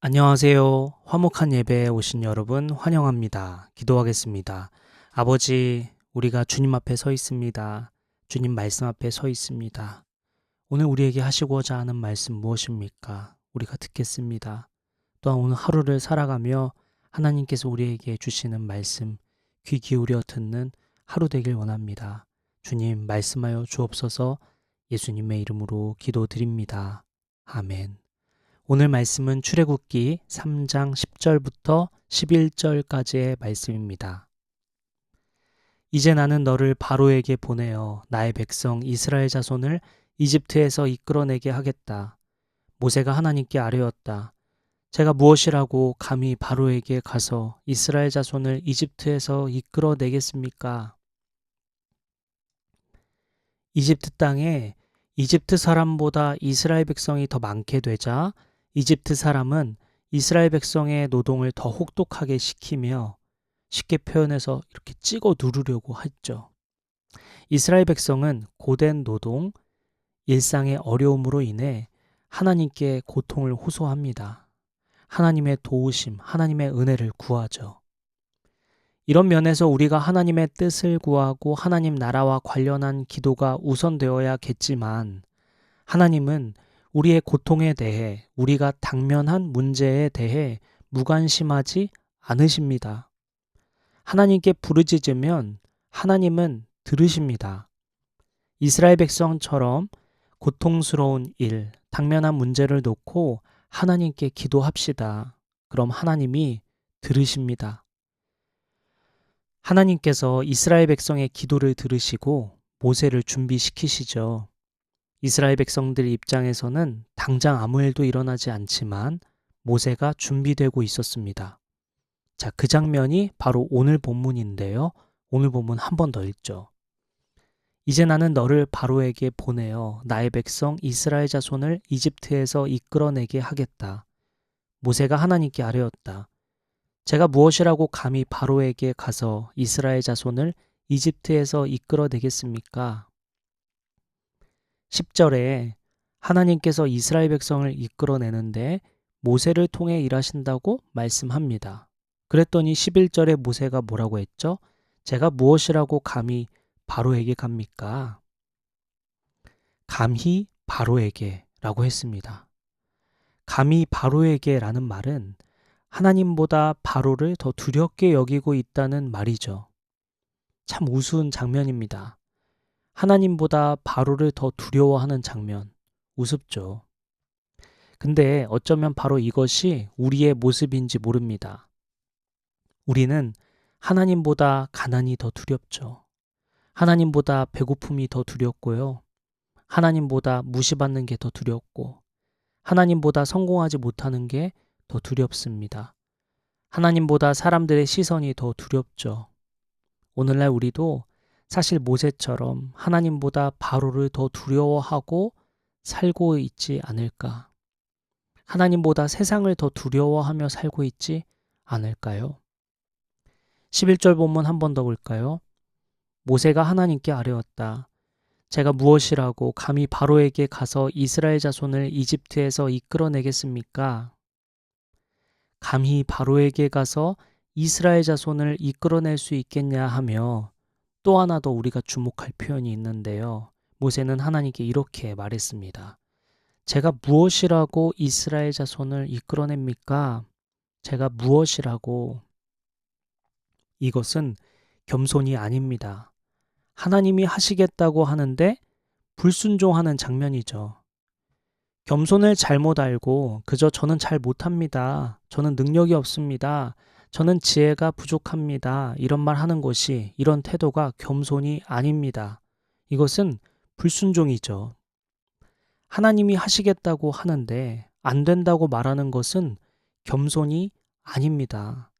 안녕하세요. 화목한 예배에 오신 여러분 환영합니다. 기도하겠습니다. 아버지, 우리가 주님 앞에 서 있습니다. 주님 말씀 앞에 서 있습니다. 오늘 우리에게 하시고자 하는 말씀 무엇입니까? 우리가 듣겠습니다. 또한 오늘 하루를 살아가며 하나님께서 우리에게 주시는 말씀 귀 기울여 듣는 하루 되길 원합니다. 주님 말씀하여 주옵소서 예수님의 이름으로 기도드립니다. 아멘. 오늘 말씀은 출애굽기 3장 10절부터 11절까지의 말씀입니다. 이제 나는 너를 바로에게 보내어 나의 백성 이스라엘 자손을 이집트에서 이끌어내게 하겠다. 모세가 하나님께 아뢰었다. 제가 무엇이라고 감히 바로에게 가서 이스라엘 자손을 이집트에서 이끌어내겠습니까? 이집트 땅에 이집트 사람보다 이스라엘 백성이 더 많게 되자 이집트 사람은 이스라엘 백성의 노동을 더 혹독하게 시키며 쉽게 표현해서 이렇게 찍어 누르려고 했죠. 이스라엘 백성은 고된 노동, 일상의 어려움으로 인해 하나님께 고통을 호소합니다. 하나님의 도우심, 하나님의 은혜를 구하죠. 이런 면에서 우리가 하나님의 뜻을 구하고 하나님 나라와 관련한 기도가 우선되어야겠지만 하나님은 우리의 고통에 대해 우리가 당면한 문제에 대해 무관심하지 않으십니다. 하나님께 부르짖으면 하나님은 들으십니다. 이스라엘 백성처럼 고통스러운 일, 당면한 문제를 놓고 하나님께 기도합시다. 그럼 하나님이 들으십니다. 하나님께서 이스라엘 백성의 기도를 들으시고 모세를 준비시키시죠. 이스라엘 백성들 입장에서는 당장 아무 일도 일어나지 않지만 모세가 준비되고 있었습니다. 자, 그 장면이 바로 오늘 본문인데요. 오늘 본문 한 번 더 읽죠. 이제 나는 너를 바로에게 보내어 나의 백성 이스라엘 자손을 이집트에서 이끌어내게 하겠다. 모세가 하나님께 아뢰었다. 제가 무엇이라고 감히 바로에게 가서 이스라엘 자손을 이집트에서 이끌어내겠습니까? 10절에 하나님께서 이스라엘 백성을 이끌어내는데 모세를 통해 일하신다고 말씀합니다. 그랬더니 11절에 모세가 뭐라고 했죠? 제가 무엇이라고 감히 바로에게 갑니까? 감히 바로에게 라고 했습니다. 감히 바로에게 라는 말은 하나님보다 바로를 더 두렵게 여기고 있다는 말이죠. 참 우스운 장면입니다. 하나님보다 바로를 더 두려워하는 장면, 우습죠. 근데 어쩌면 바로 이것이 우리의 모습인지 모릅니다. 우리는 하나님보다 가난이 더 두렵죠. 하나님보다 배고픔이 더 두렵고요. 하나님보다 무시받는 게 더 두렵고, 하나님보다 성공하지 못하는 게 더 두렵습니다. 하나님보다 사람들의 시선이 더 두렵죠. 오늘날 우리도 사실 모세처럼 하나님보다 바로를 더 두려워하고 살고 있지 않을까? 하나님보다 세상을 더 두려워하며 살고 있지 않을까요? 11절 본문 한 번 더 볼까요? 모세가 하나님께 아뢰었다. 제가 무엇이라고 감히 바로에게 가서 이스라엘 자손을 이집트에서 이끌어내겠습니까? 감히 바로에게 가서 이스라엘 자손을 이끌어낼 수 있겠냐 하며 또 하나 더 우리가 주목할 표현이 있는데요. 모세는 하나님께 이렇게 말했습니다. 제가 무엇이라고 이스라엘 자손을 이끌어냅니까? 제가 무엇이라고? 이것은 겸손이 아닙니다. 하나님이 하시겠다고 하는데 불순종하는 장면이죠. 겸손을 잘못 알고 그저 저는 잘 못합니다. 저는 능력이 없습니다. 저는 지혜가 부족합니다. 이런 말 하는 것이 이런 태도가 겸손이 아닙니다. 이것은 불순종이죠. 하나님이 하시겠다고 하는데 안 된다고 말하는 것은 겸손이 아닙니다.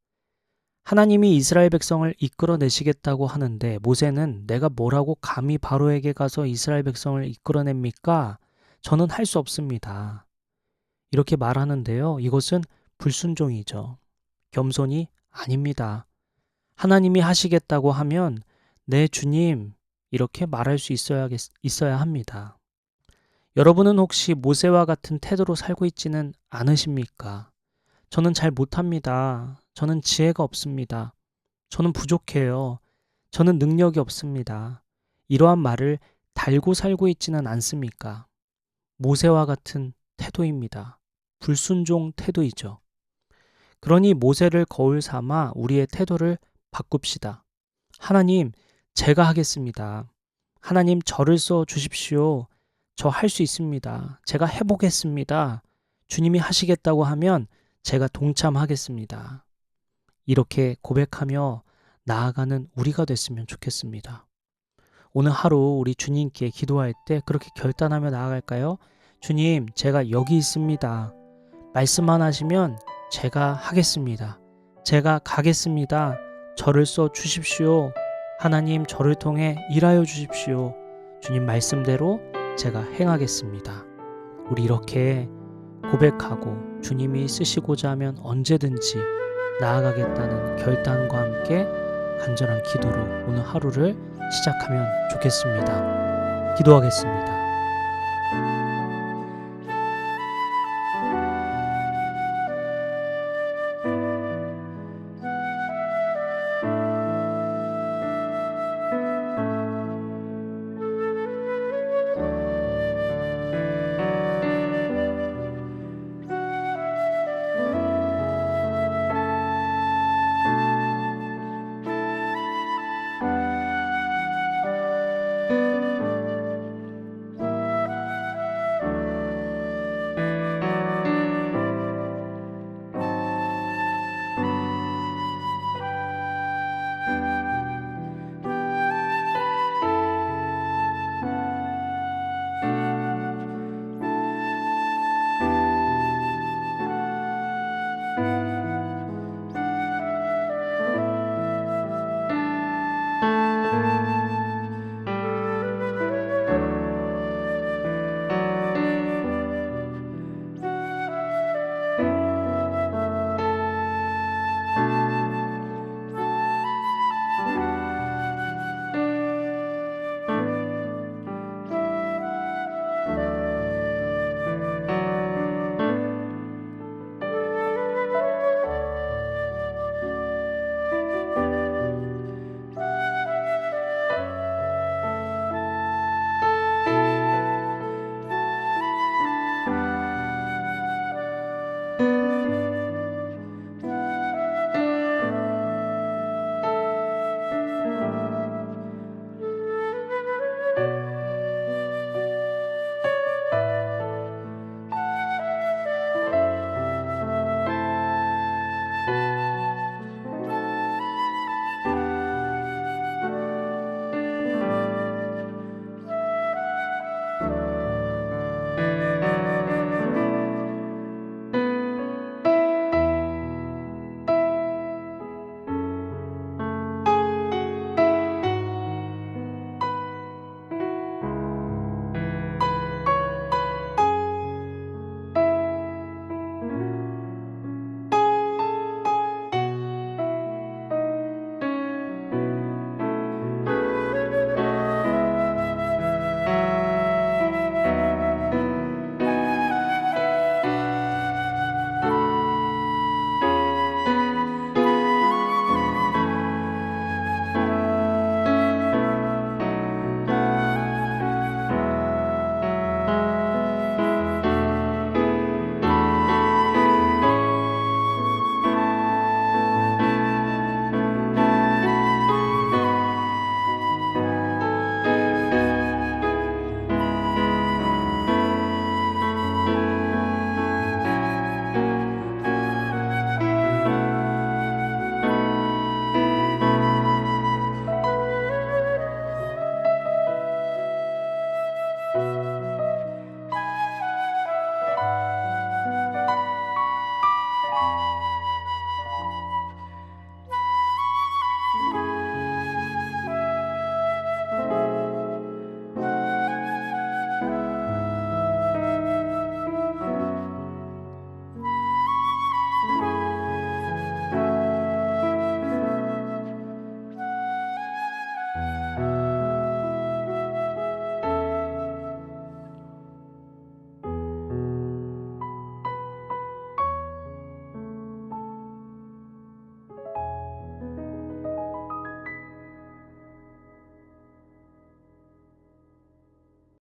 하나님이 이스라엘 백성을 이끌어내시겠다고 하는데 모세는 내가 뭐라고 감히 바로에게 가서 이스라엘 백성을 이끌어냅니까? 저는 할 수 없습니다. 이렇게 말하는데요. 이것은 불순종이죠. 겸손이 아닙니다. 하나님이 하시겠다고 하면 네 주님 이렇게 말할 수 있어야 있어야 합니다. 여러분은 혹시 모세와 같은 태도로 살고 있지는 않으십니까? 저는 잘 못합니다. 저는 지혜가 없습니다. 저는 부족해요. 저는 능력이 없습니다. 이러한 말을 달고 살고 있지는 않습니까? 모세와 같은 태도입니다. 불순종 태도이죠. 그러니 모세를 거울 삼아 우리의 태도를 바꿉시다. 하나님, 제가 하겠습니다. 하나님, 저를 써 주십시오. 저 할 수 있습니다. 제가 해보겠습니다. 주님이 하시겠다고 하면 제가 동참하겠습니다. 이렇게 고백하며 나아가는 우리가 됐으면 좋겠습니다. 오늘 하루 우리 주님께 기도할 때 그렇게 결단하며 나아갈까요? 주님, 제가 여기 있습니다. 말씀만 하시면 제가 하겠습니다. 제가 가겠습니다. 저를 써 주십시오. 하나님, 저를 통해 일하여 주십시오. 주님 말씀대로 제가 행하겠습니다. 우리 이렇게 고백하고 주님이 쓰시고자 하면 언제든지 나아가겠다는 결단과 함께 간절한 기도로 오늘 하루를 시작하면 좋겠습니다. 기도하겠습니다.